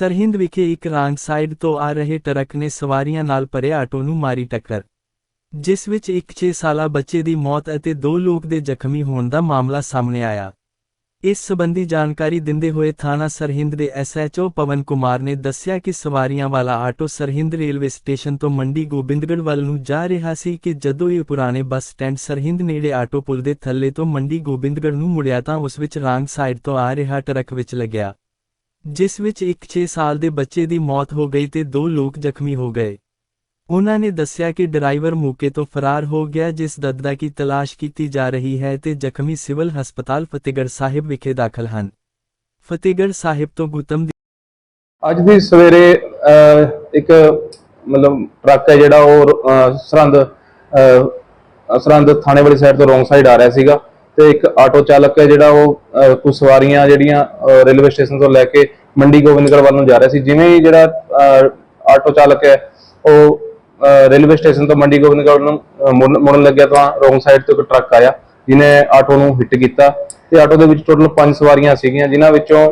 ਸਰਹਿੰਦ ਵਿਖੇ ਇੱਕ ਰਾਂਗ ਸਾਈਡ ਤੋਂ ਆ ਰਹੇ ਟਰੱਕ ਨੇ ਸਵਾਰੀਆਂ ਨਾਲ ਭਰੇ ਆਟੋ ਨੂੰ ਮਾਰੀ ਟੱਕਰ, ਜਿਸ ਵਿੱਚ ਇੱਕ 6 ਸਾਲਾ ਬੱਚੇ ਦੀ ਮੌਤ ਅਤੇ ਦੋ ਲੋਕ ਦੇ ਜ਼ਖਮੀ ਹੋਣ ਦਾ ਮਾਮਲਾ ਸਾਹਮਣੇ ਆਇਆ। ਇਸ ਸਬੰਧੀ ਜਾਣਕਾਰੀ ਦਿੰਦੇ ਹੋਏ ਥਾਣਾ ਸਰਹਿੰਦ ਦੇ ਐਸਐਚਓ ਪਵਨ ਕੁਮਾਰ ਨੇ ਦੱਸਿਆ ਕਿ ਸਵਾਰੀਆਂ ਵਾਲਾ ਆਟੋ ਸਰਹਿੰਦ ਰੇਲਵੇ ਸਟੇਸ਼ਨ ਤੋਂ ਮੰਡੀ ਗੋਬਿੰਦਗੜ੍ਹ ਵੱਲ ਨੂੰ ਜਾ ਰਿਹਾ ਸੀ ਕਿ ਜਦੋਂ ਇਹ ਪੁਰਾਣੇ ਬੱਸ ਸਟੈਂਡ ਸਰਹਿੰਦ ਨੇੜੇ ਆਟੋ ਪੁਲ ਦੇ ਥੱਲੇ ਤੋਂ ਮੰਡੀ ਗੋਬਿੰਦਗੜ੍ਹ ਨੂੰ ਮੁੜਿਆ ਤਾਂ ਉਸ ਵਿੱਚ ਰਾਂਗ ਸਾਈਡ ਤੋਂ ਆ ਰਿਹਾ ਟਰੱਕ ਵਿੱਚ ਲੱਗਿਆ। ਜਿਸ ਵਿੱਚ ਇੱਕ 6 ਸਾਲ ਦੇ ਬੱਚੇ ਦੀ ਮੌਤ ਹੋ ਗਈ ਤੇ ਦੋ ਲੋਕ ਜ਼ਖਮੀ ਹੋ ਗਏ। ਉਹਨਾਂ ਨੇ ਦੱਸਿਆ ਕਿ ਡਰਾਈਵਰ ਮੌਕੇ ਤੋਂ ਫਰਾਰ ਹੋ ਗਿਆ ਜਿਸ ਦਰਦਾ ਕੀ ਤਲਾਸ਼ ਕੀਤੀ ਜਾ ਰਹੀ ਹੈ ਤੇ ਜ਼ਖਮੀ ਸਿਵਲ ਹਸਪਤਾਲ ਫਤਿਹਗੜ੍ਹ ਸਾਹਿਬ ਵਿਖੇ ਦਾਖਲ ਹਨ। ਫਤਿਹਗੜ੍ਹ ਸਾਹਿਬ ਤੋਂ ਗੁਤਮ ਦੀ ਅੱਜ ਦੀ ਸਵੇਰੇ ਇੱਕ ਮਤਲਬ ਟਰੱਕ ਹੈ ਜਿਹੜਾ ਉਹ ਅਹ, ਸਰਹੰਦ ਸਰਹੰਦ ਥਾਣੇ ਵਾਲੀ ਸਾਈਡ ਤੋਂ ਰੋਂਗ ਸਾਈਡ ਆ ਰਿਹਾ ਸੀਗਾ। ਤੇ ਇੱਕ ਆਟੋ ਚਾਲਕ ਹੈ ਜਿਹੜਾ ਉਹ ਕੁਝ ਸਵਾਰੀਆਂ ਜਿਹੜੀਆਂ ਰੇਲਵੇ ਸਟੇਸ਼ਨ ਤੋਂ ਲੈ ਕੇ ਮੰਡੀ ਗੋਬਿੰਦਗੜ੍ਹ ਵੱਲ ਨੂੰ ਜਾ ਰਿਹਾ ਸੀ। ਜਿਵੇਂ ਹੀ ਜਿਹੜਾ ਆਟੋ ਚਾਲਕ ਹੈ ਉਹ ਰੇਲਵੇ ਸਟੇਸ਼ਨ ਤੋਂ ਮੰਡੀ ਗੋਬਿੰਦਗੜ੍ਹ ਨੂੰ ਅਹ, ਮੁੜਨ ਲੱਗਿਆ ਤਾਂ ਰੋਂਗ ਸਾਈਡ ਤੋਂ ਇੱਕ ਟਰੱਕ ਆਇਆ ਜਿਹਨੇ ਆਟੋ ਨੂੰ ਹਿੱਟ ਕੀਤਾ। ਤੇ ਆਟੋ ਦੇ ਵਿੱਚ ਟੋਟਲ 5 ਸਵਾਰੀਆਂ ਸੀਗੀਆਂ ਜਿਨ੍ਹਾਂ ਵਿੱਚੋਂ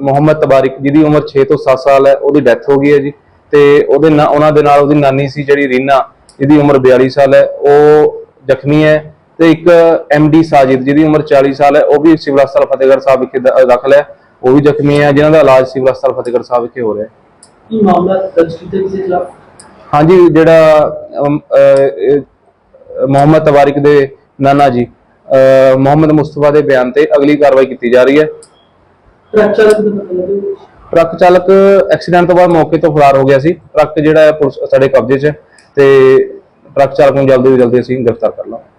ਮੁਹੰਮਦ ਤਬਾਰਿਕ ਜਿਹਦੀ ਉਮਰ 6 ਤੋਂ 7 ਸਾਲ ਹੈ ਉਹਦੀ ਡੈਥ ਹੋ ਗਈ ਹੈ ਜੀ। ਤੇ ਉਹਦੇ ਨਾਲ ਉਹਨਾਂ ਦੇ ਨਾਲ ਉਹਦੀ ਨਾਨੀ ਸੀ ਜਿਹੜੀ ਰੀਨਾ ਜਿਹਦੀ ਉਮਰ 42 ਸਾਲ ਹੈ। ਉਹ ਜ਼ਖਮੀ ਹੈ। ਤੇ ਇੱਕ ਡੀ ਸਾਜਿਦ ਜਿਹਦੀ ਉਮਰ 40 ਸਾਲ ਹੈ ਉਹ ਵੀ ਸਿਵਲ ਹਸਪਤਾਲ ਫਤਿਹਗੜ੍ਹ ਸਾਹਿਬ ਵਿਖੇ ਦਾਖਲ ਹੈ। ਉਹ ਵੀ ਜ਼ਖਮੀ ਹੈ ਜਿਨ੍ਹਾਂ ਦਾ ਇਲਾਜ ਸਿਵਲ ਹਸਪਤਾਲ ਫਤਿਹਗੜ੍ਹ ਸਾਹਿਬ ਵਿਖੇ ਹੋ ਰਿਹਾ ਹੈ। ਕੀ ਮਾਮਲਾ ਦਰਜ ਕੀਤਾ ਕਿਸੇ ਖਿਲਾਫ? ਹਾਂਜੀ ਜਿਹੜਾ ਮੁਹੰਮਦ ਤਬਾਰਿਕ ਦੇ ਨਾਨਾ ਜੀ ਮੁਹੰਮਦ ਮੁਸਤਫਾ ਦੇ ਬਿਆਨ ਤੇ ਅਗਲੀ ਕਾਰਵਾਈ ਕੀਤੀ ਜਾ ਰਹੀ ਹੈ। ਟਰੱਕ ਚਾਲਕ ਟਰੱਕ ਐਕਸੀਡੈਂਟ ਤੋਂ ਬਾਅਦ ਮੌਕੇ ਤੋਂ ਫਰਾਰ ਹੋ ਗਿਆ ਸੀ। ਟਰੱਕ ਜਿਹੜਾ ਹੈ ਪੁਲਿਸ ਸਾਡੇ ਕਬਜ਼ੇ 'ਚ ਤੇ ਟਰੱਕ ਚਾਲਕ ਨੂੰ ਜਲਦੀ ਤੋਂ ਜਲਦੀ ਅਸੀਂ ਗ੍ਰਿਫਤਾਰ ਕਰ ਲਾਂਗੇ।